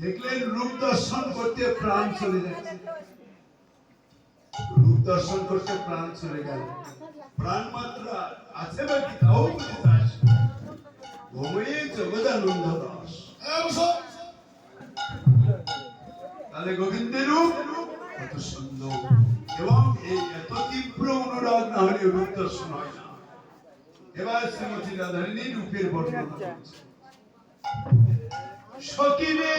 দেখলেন রূপ দর্শন করতে প্রাণ চলে যাচ্ছে রূপ দর্শন করতে প্রাণ চলে গেল। প্রাণ মাত্র আছে বা তাও ঘুমিয়ে জগদানন্দ দাস। তাহলে গোবিন্দের রূপ কত সুন্দর। এবং এই এত তীব্র অনুরাগ না হলে রূপ দর্শন হয় না। এবার শ্রীমতী রাধারণী রূপের বর্ণনা করছে। সকিরে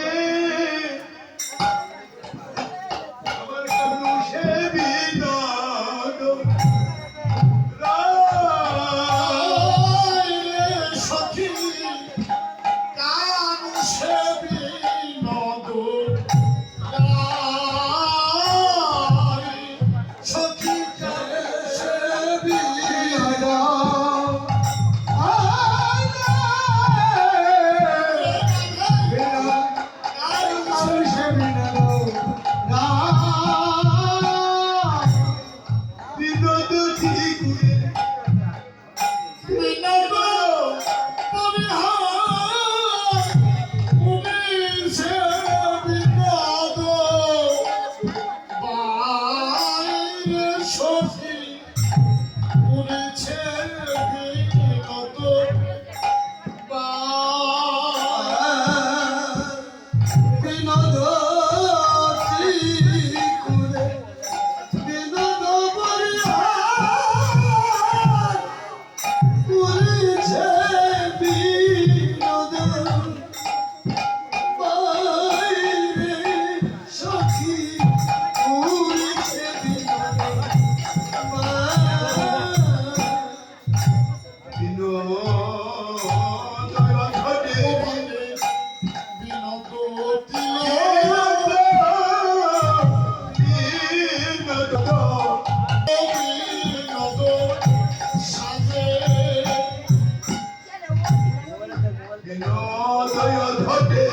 বিনোদয় ঘটে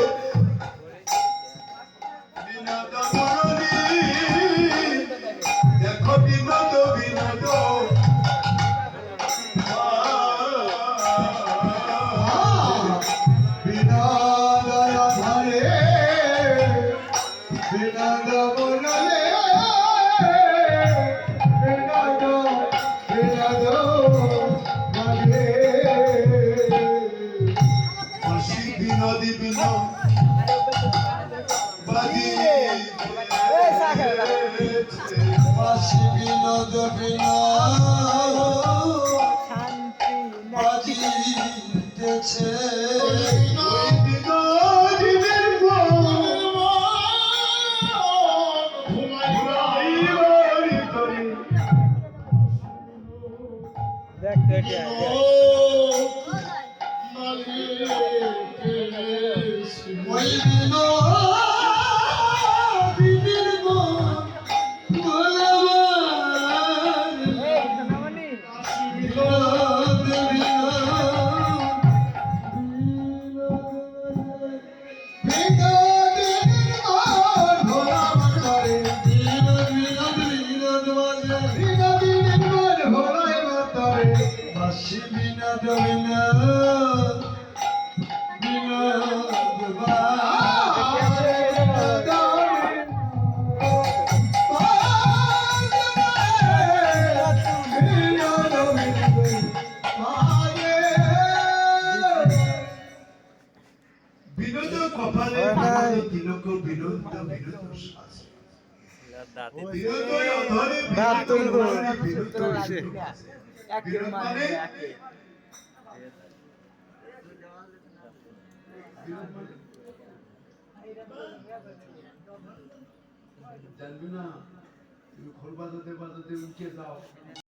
বিনোদ মুরলী দেখো বিনোদ বিনোদ বাসি বিনোদ বিনোদ বাজিতেছে ওই বিনোদিনীর বিনোদ বিনোদ শ্বাস বিনোদ অধরে দাঁত তুলবো। বিনোদ মানে মানে? জানবি না তুমি খোল বাজাতে বাজাতে উঠে যাও